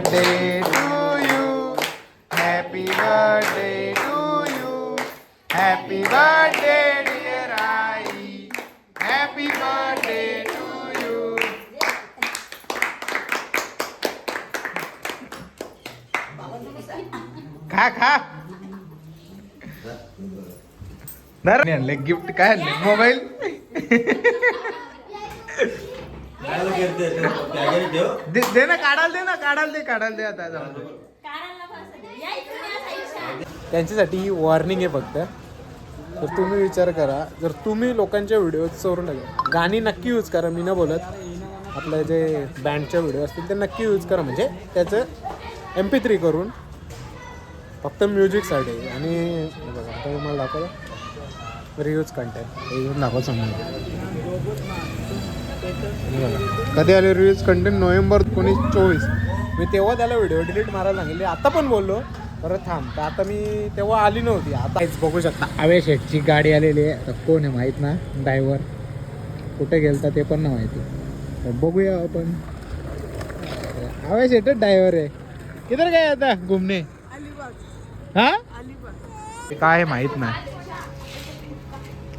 birthday to you. Happy birthday to you. Happy birthday, dear Ai. Happy birthday to you. खा खा धर gift काय आणले mobile दे दे ना काढाल दे ना काढाल दे काढाल दे आता जाऊन त्यांच्यासाठी ही वॉर्निंग आहे फक्त. तर तुम्ही विचार करा जर तुम्ही लोकांच्या व्हिडिओ चोरू नका गाणी नक्की यूज करा मी न बोलत. आपल्या जे बँडच्या व्हिडिओ असतील ते नक्की यूज करा. म्हणजे त्याचं एम पी थ्री करून फक्त म्युझिकसाठी आणि बघा आता मला दाखवलं रियूज कंटेंट रियूज घेऊन समजा कधी आले रिव्ह्यूज कंटेंट नोव्हेंबर एकोणीस चोवीस. मी तेव्हा त्याला व्हिडिओ डिलीट मारायला सांगितले. आता पण बोललो. परत थांब. तर आता मी तेव्हा आली नव्हती. आता बघू शकता. अवे शेटची गाडी आलेली आहे. आता कोण आहे माहीत ना? ड्रायव्हर कुठे गेलता ते पण नाही माहिती. तर बघूया आपण. अवे शेटच ड्रायव्हर आहे. किधर काय आता? घुमणे हा? काय माहीत नाही.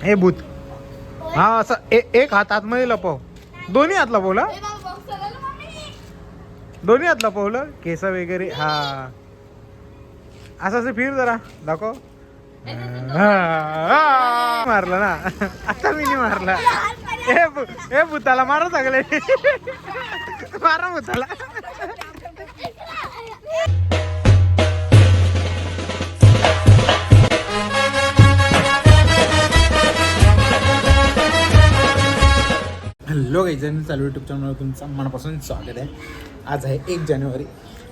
हे भूत. हा असं एक हात आतमध्ये लपव. दोन्ही हात लपवला दोन्ही हात लपवलं केस वगैरे? हा. असं असं फिर जरा. दाखव. मारलं ना. आता मी नाही मारला. हे हे भूताला मारा सगळे. मारा भूताला. हॅलो चालू यूट्यूब चॅनलवर तुमचं मनापासून स्वागत आहे. आज आहे एक जानेवारी.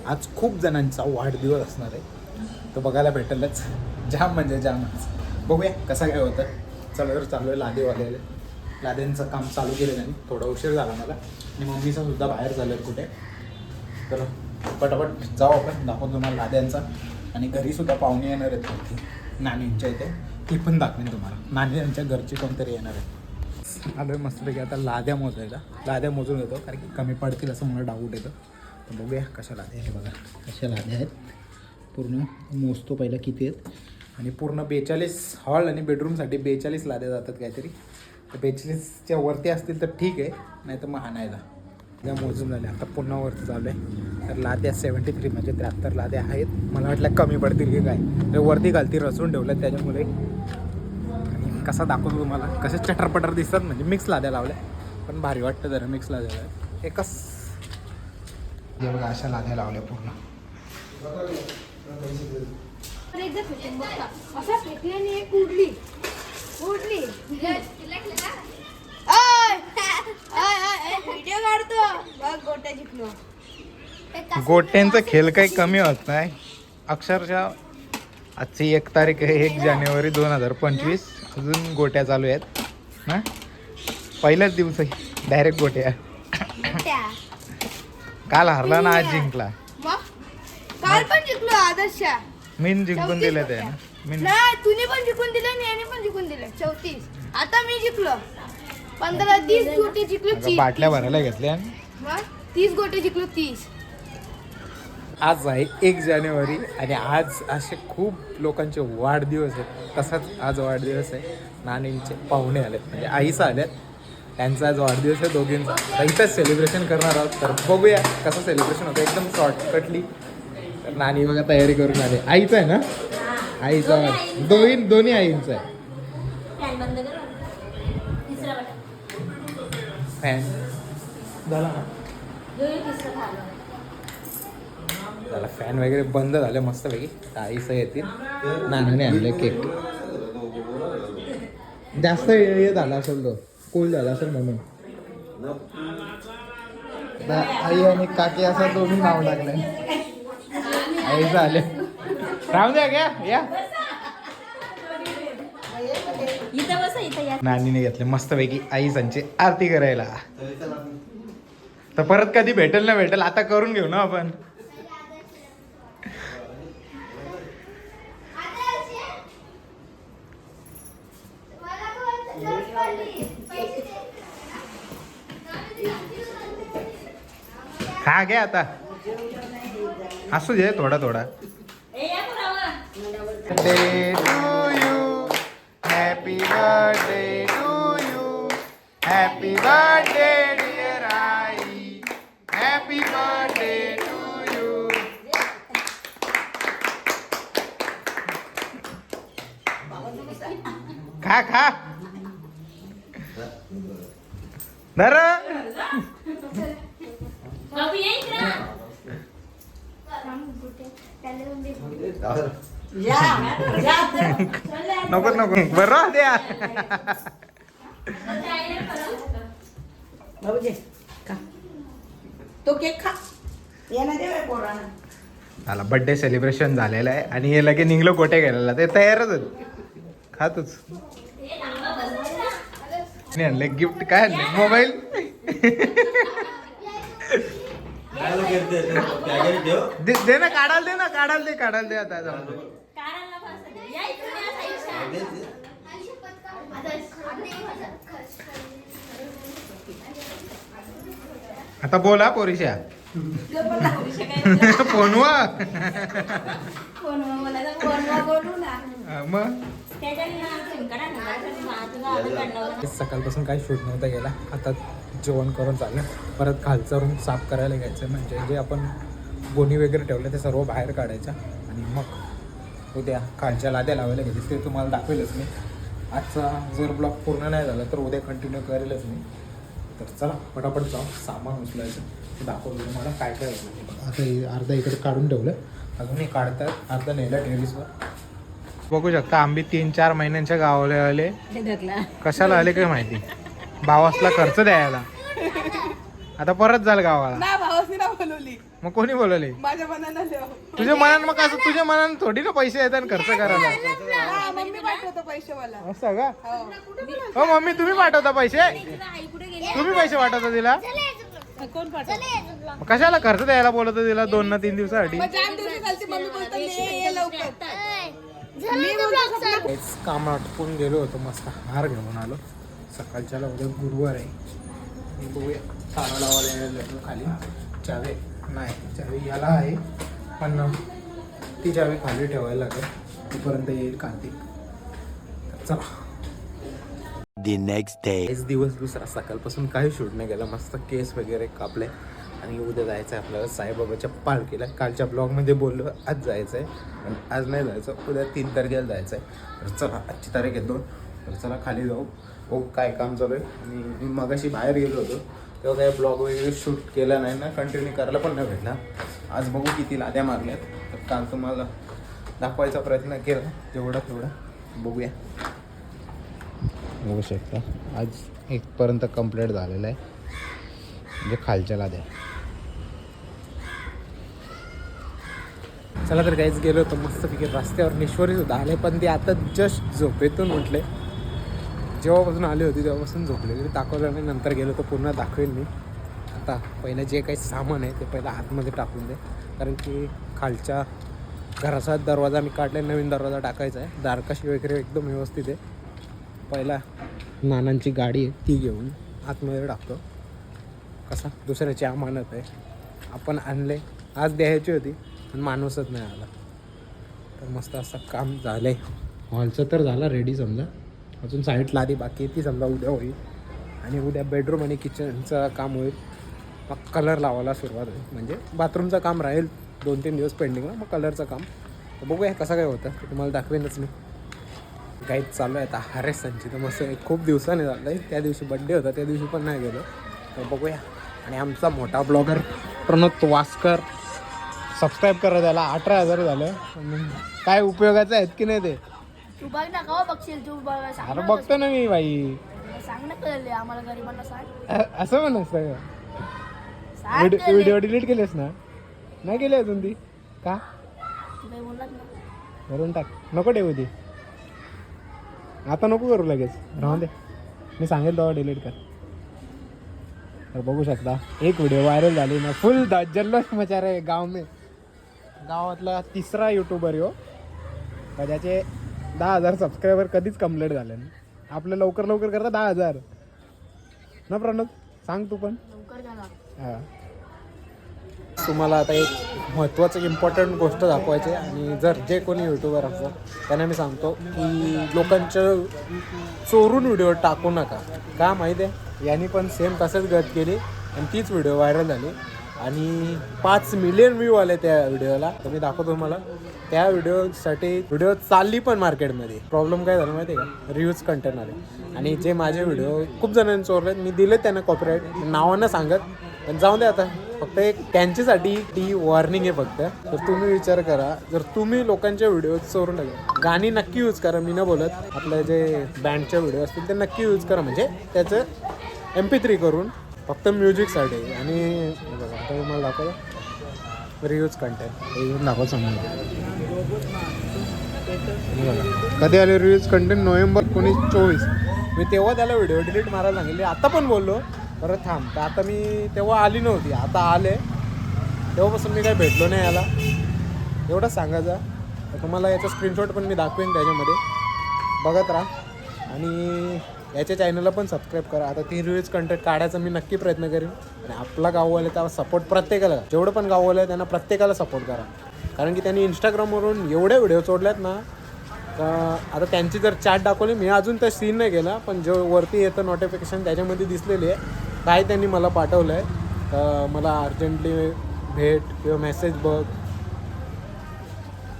आज खूप जणांचा वाढदिवस असणार आहे. तो बघायला भेटेलच. जाम म्हणजे जामच बघूया कसा काय होतं. चला तर चालू आहे लादेवाल्याला. लाद्यांचं काम चालू केलं त्यांनी. थोडा उशीर झाला मला. आणि मम्मीचा सुद्धा बाहेर झालं कुठे. तर पटापट जाऊ आपण. दाखवून तुम्हाला लाद्यांचा. आणि घरीसुद्धा पाहुणे येणार आहेत. नानींच्या इथे. ती पण दाखवेन तुम्हाला. नानी यांच्या घरची कोणतरी येणार आहे आलो आहे मस्तपैकी. आता लाद्या मोजायला लाद्या मोजून येतो कारण की कमी पडतील असं मला डाऊट येतं. तर बघूया कशा लाद्या हे बघा. कशा लाद्या आहेत. पूर्ण मोजतो पहिला किती आहेत. आणि पूर्ण बेचाळीस हॉल आणि बेडरूमसाठी बेचाळीस लाद्या जातात काहीतरी. तर बेचाळीसच्या वरती असतील तर ठीक आहे नाही तर मग आणायला त्या मोजून झाल्या. आता पुन्हा वरती चालू आहे. तर लाद्या सेवन्टी थ्री म्हणजे त्र्याहत्तर लाद्या आहेत. मला वाटलं कमी पडतील की काय. तर वरती घालती रचून ठेवल्यात त्याच्यामुळे कसा दाखवतो तुम्हाला? कसे चटरपटर दिसतात? म्हणजे मिक्स लाद्या लावल्या पण भारी वाटतं जरा मिक्स लाद्या एकच. हे बघा अशा लाद्या लावल्या पूर्ण. गोट्यांचा खेळ काही कमी होत नाही. अक्षरशः आजची एक तारीख आहे एक जानेवारी दोन हजार पंचवीस. अजून गोट्या चालू आहेत. ना पहिल्याच दिवस डायरेक्ट गोट्या. काल हरला ना आज जिंकला. काल पण जिंकलो आदर्शा. मीन जिंकून दिले ते मीन नाही तुम्ही पण जिंकून दिले आणि याने पण जिंकून दिले. चौतीस. आता मी जिंकलो. पंधरा तीस गोटे जिंकलो बाटल्या भरायला घेतल्या. तीस गोटे जिंकलो तीस. आज आहे एक जानेवारी आणि आज असे खूप लोकांचे वाढदिवस आहेत. तसाच आज वाढदिवस आहे. नानींचे पाहुणे आलेत. म्हणजे आईचं आल्यात त्यांचा आज वाढदिवस आहे दोघींचा. तर इथंच सेलिब्रेशन करणार आहोत. तर बघूया कसं सेलिब्रेशन होतं. एकदम शॉर्टकटली तर नानी बघा तयारी करून आले. आईचं आहे ना? आईचं दोन्ही दोन्ही आईंचं आहे. फॅन झाला ना? झाला फॅन वगैरे बंद झाले मस्तपैकी. आईचं येतील. नानाने आणले केक जास्त हे झाला असेल तो. कूल झाला असेल म्हणून. आई आणि काकी असं दोन्ही नाव लागले आई झाले. राहू द्या घ्या या. नानीने घेतले मस्तपैकी आई संची आरती करायला. तर परत कधी भेटेल ना भेटेल आता करून घेऊ ना आपण. खा घ्या आता. असू दे थोडा थोडा. Birthday to you happy birthday to you happy birthday dear I happy birthday to you खा खा. धर. नको नको. बरं द्या. बाबूजी खा. तो केक खा. झाला बर्थडे सेलिब्रेशन झालेलं आहे आणि हे लगे निघलो गोटे गेलेला ते तयारच होत खातोच. नाही आणले गिफ्ट काय आणले मोबाईल दे दे ना काढाल दे ना काढाल दे काढाल दे आता जाऊन. आता बोला पोरीशा. फोनवा मग? सकाळपासून काही शूट नव्हता गेला. आता जेवण करून चाललं परत खालचा रूम साफ करायला घ्यायचं म्हणजे जे आपण गोणी वगैरे ठेवलं ते सर्व बाहेर काढायचं. आणि मग उद्या खालच्या लाद्या लावायला घ्यायचे ते तुम्हाला दाखवेलच मी. आजचा जर ब्लॉग पूर्ण नाही झाला तर उद्या कंटिन्यू करेलच मी. तर चला पटापट जाऊ. सामान उचलायचं. दाखवलं तुम्हाला काय काय होतं. आता अर्धा इकडे काढून ठेवलं. अजूनही काढतात. अर्धा नेलं टेरिसवर बघू शकता आंबे तीन चार महिन्यांच्या गावाला आले. कशाला आले काय माहिती? भावासला खर्च द्यायला. आता परत झालं गावाला. ना भावासनी ना बोलवली. मग कोणी बोलवले? माझ्या मनानं देव तुझ्या मनात मग असं तुझ्या मनात थोडी ना पैसे येतात खर्च करायला. हा मम्मी पाठवतो पैसे मला असं का? हो. हो मम्मी तुम्ही पाठवता पैसे? तुम्ही पैसे पाठवता तिला? कशाला खर्च द्यायला बोलत तिला? दोन ना तीन दिवसासाठी. तेच काम आटपून गेलो होतो मस्त हार घेऊन आलो. सकाळच्याला उद्या गुरुवार आहे. बघूया. लावायला खाली. चावी नाही चावी याला आहे पण ती चावी खाली ठेवायला लागेल. तिपर्यंत येईल कार्तिक. चला. Day. तेच दिवस दुसरा. सकाळपासून काही शूट नाही गेला मस्त केस वगैरे कापले. आणि उद्या जायचं आहे आपल्याला साईबाबाच्या पालखीला. कालच्या ब्लॉगमध्ये बोललो आज जायचं आहे पण आज नाही जायचं उद्या तीन तारखेला जायचं आहे तर चला आजची तारीख आहे दोन. तर चला खाली जाऊ. हो काय काम चालू आहे. आणि मी मगाशी बाहेर गेलो होतो. तेव्हा काही ब्लॉग वगैरे शूट केला नाही ना कंटिन्यू करायला पण नाही भेटला. आज बघू किती लाद्या मारल्यात. तर काल तुम्हाला दाखवायचा प्रयत्न केला. तेवढा तेवढा. बघूया. बघू शकता. आज एकपर्यंत कंप्लीट झालेलं आहे. म्हणजे खालच्या लाद्या. चला तर काहीच गेलो होतो मस्तपैकी रस्त्यावर. निश्वरी सुद्धा आले पण ते आता जस्ट झोपेतून उठले. जेव्हापासून आले होते तेव्हापासून झोपले. तरी दाखवलं नाही नंतर गेलो तर पुन्हा दाखवेल मी. आता पहिलं जे काही सामान आहे ते पहिलं आतमध्ये टाकून दे. कारण की खालच्या घराचा दरवाजा मी काढला नवीन दरवाजा टाकायचा आहे. दारकाशी वगैरे एकदम व्यवस्थित आहे. पहिला नानांची गाडी आहे ती घेऊन आतमध्ये टाकतो. कसा? दुसऱ्याची अमानत आहे. आपण आणले. आज द्यायची होती. पण माणूसच नाही आला. तर मस्त असं काम झालं आहे हॉलचं तर झालं रेडी समजा. अजून साईडला आधी बाकी आहे ती समजा उद्या होईल. आणि उद्या बेडरूम आणि किचनचं काम होईल. मग कलर लावायला सुरुवात होईल. म्हणजे बाथरूमचं काम राहील दोन तीन दिवस पेंडिंगला मग कलरचं काम. तर बघूया कसं काय होतं. ते तुम्हाला दाखवेनच मी. गाईड चालू आहे आता. हरेसांची तर मस्त खूप दिवसाने झालं आहे त्या दिवशी बड्डे होता. त्या दिवशी पण नाही गेलो. तर बघूया. आणि आमचा मोठा ब्लॉगर प्रणोद वास्कर सबस्क्राईब करा त्याला. अठरा हजार झालं. काय उपयोगाचं आहेत की नाही ते? तू बघ ना का बघशील तू? बघ सांग अरे ना बघतो ना मी बाई. तसं. सांग ना कळले आम्हाला गरीबांना सांग. अ- असं म्हणत सगळं सांग व्हिडिओ कळले. व्हिडिओ डिलीट केलेस ना? नाही केली अजून ती? का? तू काही बोललात ना. भरून टाक. नको ठेवू ती. आता नको करू लगेच. राहून दे. मी सांगेल तेव्हा डिलीट कर. तर बघू शकता. एक व्हिडिओ व्हायरल झाली ना फुल जल्लोष मचा रे गाव में. गावातला तिसरा युट्यूबर यो. का ज्याचे दहा हजार सबस्क्रायबर कधीच कंप्लीट झाले नाही. आपलं लवकर लवकर करता दहा हजार. ना प्रणव? सांग तू पण. हा. तुम्हाला आता एक महत्त्वाचं इम्पॉर्टंट गोष्ट दाखवायची आहे. आणि जर जे कोणी यूट्यूबर असतं त्यांना मी सांगतो की लोकांचं चोरून व्हिडिओ टाकू नका. का माहिती आहे? यांनी पण सेम तसंच गत केली आणि तीच व्हिडिओ व्हायरल झाली. आणि पाच मिलियन व्ह्यू आले त्या व्हिडिओला तर मी दाखवतो तुम्हाला. त्या व्हिडिओसाठी व्हिडिओ चालली पण मार्केटमध्ये प्रॉब्लेम काय झाला माहिती आहे का? रिव्ह्यूज कंटेंट आले. आणि जे माझे व्हिडिओ खूप जणांनी चोरलेत मी दिले त्यांना कॉपीराईट नावानं सांगत पण जाऊ दे आता. फक्त एक त्यांच्यासाठी ती वॉर्निंग आहे फक्त. तर तुम्ही विचार करा. जर तुम्ही लोकांच्या व्हिडिओ चोरून टाकले गाणी नक्की यूज करा मी न बोलत. आपले जे बँडचे व्हिडिओ असतील ते नक्की यूज करा. म्हणजे त्याचं एम पी थ्री करून फक्त म्युझिकसाठी आणि हे मला दाखव रिव्ह्यूज कंटेंट येऊन दाखव बघा. कधी आले रिव्ह्यूज कंटेंट नोव्हेंबर एकोणीस चोवीस. मी तेव्हा त्याला व्हिडिओ डिलीट मारायला सांगितले. आता पण बोललो. परत थांब. तर आता मी तेव्हा आली नव्हती. आता आले. तेव्हापासून मी काही भेटलो नाही याला. एवढंच सांगायचं. तर तुम्हाला याचा स्क्रीनशॉट पण मी दाखवेन त्याच्यामध्ये. बघत राहा. आणि याच्या चॅनलला पण सबस्क्राईब करा. आता ती रिव्ह्यूज कंटेंट काढायचा मी नक्की प्रयत्न करेन. आणि आपला गाववाले त्याला सपोर्ट प्रत्येकाला जेवढं पण गाववाले आहे त्यांना प्रत्येकाला सपोर्ट करा. कारण की त्यांनी इंस्टाग्रामवरून एवढे व्हिडिओ सोडलेत ना आता त्यांची जर चॅट दाखवली मी अजून तर सीन नाही केला पण जो वरती येतं नोटिफिकेशन त्याच्यामध्ये दिसलेली आहे काय त्यांनी मला पाठवलं आहे तर मला अर्जंटली भेट किंवा मेसेज बघ.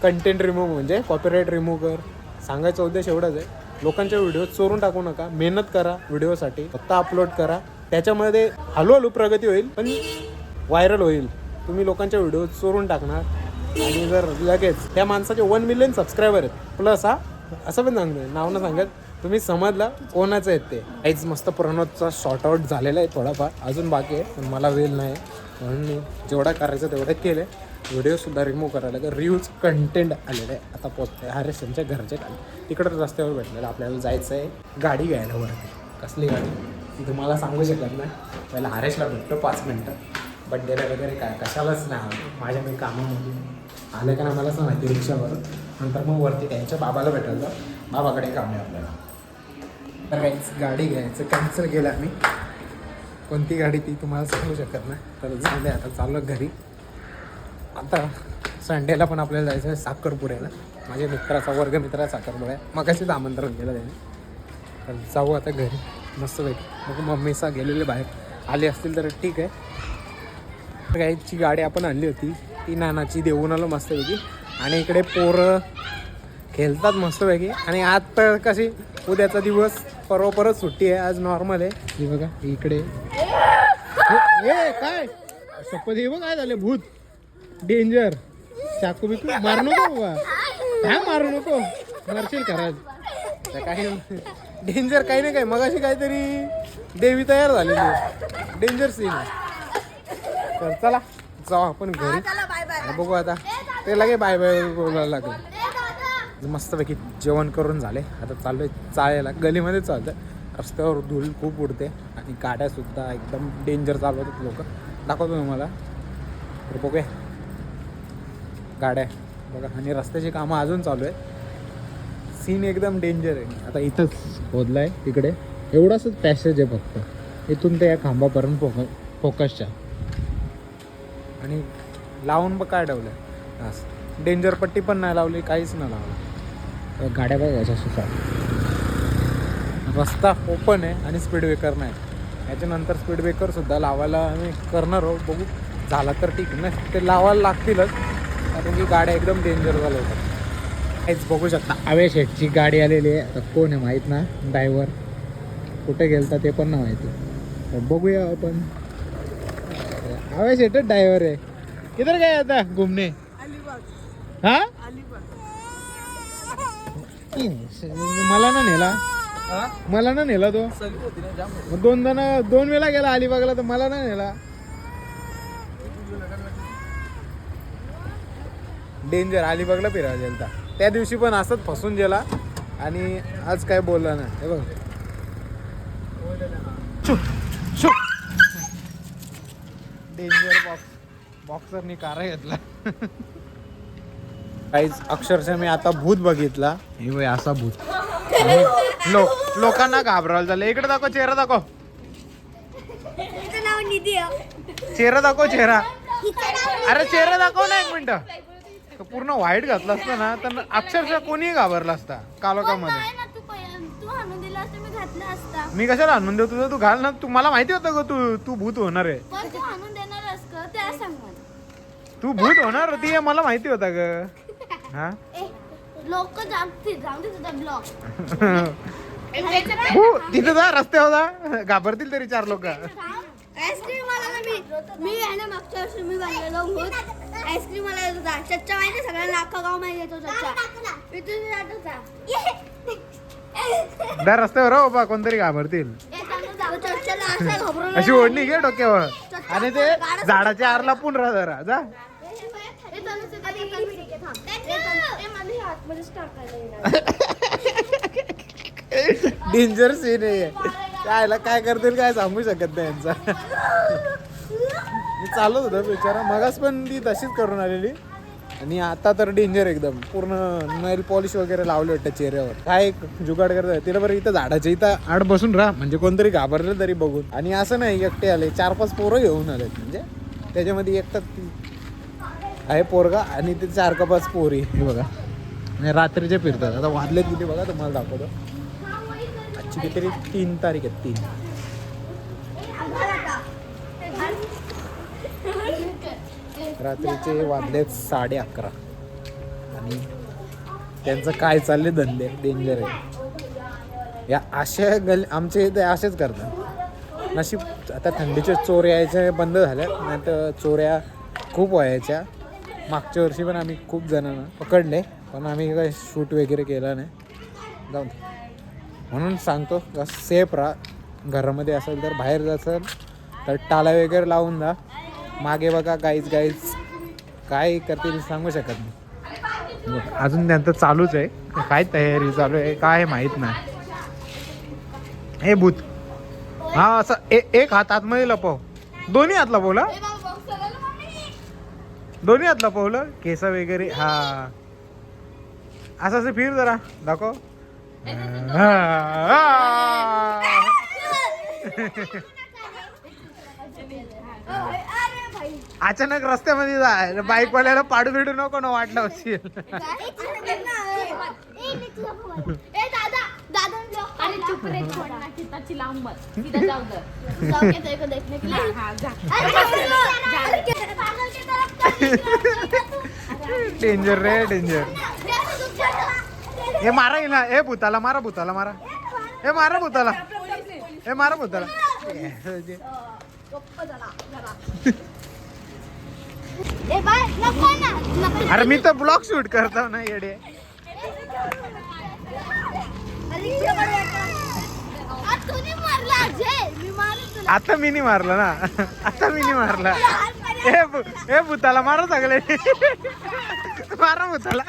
कंटेंट रिमूव्ह म्हणजे कॉपीराईट रिमूव्ह कर. सांगायचा उद्देश एवढाच आहे. लोकांच्या व्हिडिओ चोरून टाकू नका. मेहनत करा व्हिडिओसाठी. फक्त अपलोड करा. त्याच्यामध्ये हळूहळू प्रगती होईल पण व्हायरल होईल. तुम्ही लोकांच्या व्हिडिओ चोरून टाकणार. आणि जर लगेच त्या माणसाचे वन मिलियन सबस्क्रायबर आहेत प्लस हा असं पण सांगतो नाव न सांगत. तुम्ही समजला कोणाचं आहेत ते. काहीच मस्त प्रणोदचा शॉर्ट आउट झालेला आहे थोडाफार. अजून बाकी आहे पण मला वेळ नाही. म्हणून मी जेवढा करायचं तेवढं केलं आहे व्हिडिओसुद्धा रिमूव्ह करायला लागेल. रिव्ह्यूज कंटेंट आलेलं आहे आता पोचतंय हरेश त्यांच्या घरच्या खाली तिकडं रस्त्यावर भेटलेलं. आपल्याला जायचं आहे गाडी घ्यायला वरती. कसली गाडी? ती तुम्हाला सांगू शकत नाही. पहिला हरेशला भेटतो पाच मिनटं. बड्डेला वगैरे काय? कशालाच नाही माझ्या मी कामामध्ये. आलं का आम्हाला असं माहिती रिक्षावर. नंतर मग वरती त्यांच्या बाबाला भेटायला बाबाकडे काम आहे आपल्याला. तर काहीच गाडी घ्यायचं. कॅन्सल केलं आम्ही. कोणती गाडी ती तुम्हाला सांगू शकत नाही. तर झाले आता चाललो घरी. आता संडेला पण आपल्याला जायचं आहे साखरपुड्याला. माझ्या मित्राचा वर्ग मित्रा साखरपुड्या. मगाशीच आमंत्रण केलं त्याने. तर जाऊ आता घरी. मस्त मग मम्मीचा गेलेले बाहेर. आले असतील तर ठीक आहे. गाईची गाडी आपण आणली होती. ती नानाची देऊन आलो मस्तपैकी आणि इकडे पोरं खेळतात मस्तपैकी आणि आज तर कशी उद्याचा दिवस परवा परत सुट्टी आहे. आज नॉर्मल आहे. बघा इकडे. हे काय? शपथ हे बघ काय झाले भूत. डेंजर चाकू बिकू? मारू नको बाबा. काय मारू नको. मरशील खराज काही डेंजर काही नाही काय मगाशी काहीतरी देवी तयार झालेली डेंजर सीन तर चला जाऊ आपण घरी. बघू आता. ते लगे बाय बाय बोलायला लागेल. मस्तपैकी जेवण करून झाले. आता चालू आहे चालायला. गलीमध्ये चालतं रस्त्यावर धूळ खूप उडते. आणि गाड्यासुद्धा एकदम डेंजर चालवतात लोक. दाखवतो तुम्हाला. तर बघूया. गाड्या. बघा आणि रस्त्याची कामं अजून चालू आहे सीन एकदम डेंजर आहे. आता इथंच खोदला आहे तिकडे एवढाच पॅसेज आहे फक्त. इथून ते या खांबापर्यंत फोक फोकसच्या आणि लावून बघ काय ठेवलं असं डेंजर पट्टी पण नाही लावली काहीच नाही लावलं. गाड्या बघा कशा सुद्धा रस्ता ओपन आहे आणि स्पीड ब्रेकर नाही. याच्यानंतर स्पीड ब्रेकरसुद्धा लावायला आम्ही करणार आहोत. बघू झाला तर ठीक. नाही ते लावायला लागतीलच. की गाड्या एकदम डेंजर झाल्या होत्या. काहीच बघू शकता आवेश शेटची गाडी आलेली आहे. आता कोण आहे माहीत ना? ड्रायव्हर कुठे गेलता ते पण नाही माहिती. बघूया आपण. आवेश शेटच ड्रायव्हर आहे. किधर काय आता घुमने? हा? मला ना नेला. मला ना नेला तो. दोन जण दोन वेळा गेला अलिबागला तर मला ना नेला. डेंजर. अलिबागला फिरायला गेलता त्या दिवशी पण असंच फसून गेला. आणि आज काय बोलला ना हे बघ. डेंजर बॉक्स बॉक्सरनी कारा घेतला. काहीच अक्षरशः मी आता भूत बघितला. हे वय असा भूत. लो लोकांना घाबरायला झालं. इकडे दाखव चेहरा दाखव. चेहरा दाखव चेहरा. अरे चेहरा दाखव ना एक मिनिट. पूर्ण व्हाईट घातला असता ना तर अक्षरशः कोणीही घाबरला असता कालोखामध्ये असता मी कशाला आणून देऊ? तुझं तू घाल ना. तू मला माहिती होतं ग तू तू भूत होणार आहे? तू भूत होणार? होती हे मला माहिती होता ग. हा? ए लोक जागतील जाऊ दे तुझा ब्लॉग. हो तिथं जा रस्त्यावर जा. घाबरतील तरी चार लोक. आईस्क्रीम मी मी आहे ना मागच्या वर्षी मी बनलेलो होत. आईस्क्रीम मला येत होता चच्चा माहिती सगळ्यांना अख्खा गाव माहिती येतो चच्चा. मी तुझी जात होता जा रस्त्यावर हो बाबा कोणतरी घाबरतील. अशी ओढणी घे डोक्यावर. आणि ते झाडाच्या आरला पुन राहा जरा. जा. डेंजर सीन आहे कायला काय करतील काय सांगू शकत नाही यांचा. मी चालत होतो बिचारा. मगास पण ती तशीच करून आलेली. आणि आता तर डेंजर एकदम. पूर्ण नेल पॉलिश वगैरे लावले वाटतं चेहऱ्यावर. काय एक जुगाड करत तिला बरं इथं झाडाच्या इथं आड बसून राहा. म्हणजे कोणतरी घाबरलं तरी बघून. आणि असं नाही एकटे आले. चार पाच पोरं घेऊन आलेत म्हणजे. त्याच्यामध्ये एकटाच ती आहे पोरगा आणि ते चार का पाच पोरी. हे बघा. आणि रात्रीचे फिरतात. आता वाजले किती बघा तुम्हाला दाखवतो. आजची कितीतरी तीन तारीख आहे तीन. रात्रीचे वाजलेत साडे अकरा. आणि त्यांचं काय चालले धंदे? डेंजर आहे. या अशा गल आमचे इथे असेच करतात. नशीब आता थंडीचे चोर यायचे बंद झाल्या नाही तर चोऱ्या खूप व्हायच्या. मागच्या वर्षी पण आम्ही खूप जणांना पकडले पण आम्ही काही शूट वगैरे केला नाही. जाऊन म्हणून सांगतो सेफ राहा. घरामध्ये असेल तर बाहेर जायचं तर टाला वगैरे लावून जा. मागे बघा गाईज गाईज काय करतील सांगू शकत नाही. अजून त्यांचं चालूच आहे. काय तयारी चालू आहे काय माहीत नाही. हे भूत. हा असं एक हात आतमध्ये लपव. दोन्ही हात लपवला? दोन्ही हात लपवलं? केस वगैरे हा. असं असं फिर जरा दाखव. हा. अचानक रस्त्यामध्ये जा. बाईक वाल्याला पाडू बिडू नको ना वाटलं असेल. डेंजर रे डेंजर हे मारा ना हे भूताला मारा भूताला मारा. हे मारा भूताला. हे मारा भूताला. अरे मी तर ब्लॉग शूट करतो ना येडे. आता. मी नाही मारलं ना. आता मी नाही मारला हे हे भूताला मारा सगळे मारा भूताला.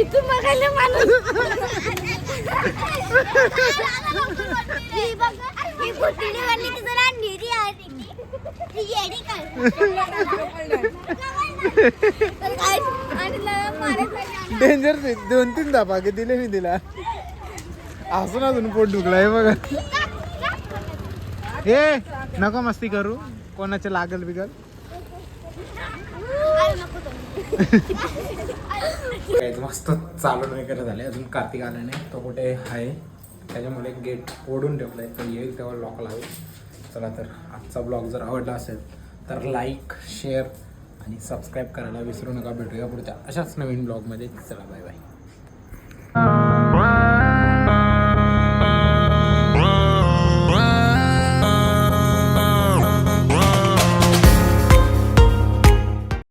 इथून बघायला माणूस डेंजर दोन तीन धापा की दिले मी तिला. अजून अजून पोट दुखलाय बघा. हे नको मस्ती करू. कोणाचे लागल बिगल? मस्त चालून वगैरे झाले अजून कार्तिक आला नाही. तो कुठे आहे? त्याच्यामुळे गेट ओढून ठेवलं आहे तर येईल तेव्हा लॉक लावेल. चला तर आजचा ब्लॉग जर आवडला असेल तर लाईक शेअर आणि सबस्क्राईब करायला विसरू नका. भेटूया पुढच्या अशाच नवीन ब्लॉगमध्ये चला बाय बाय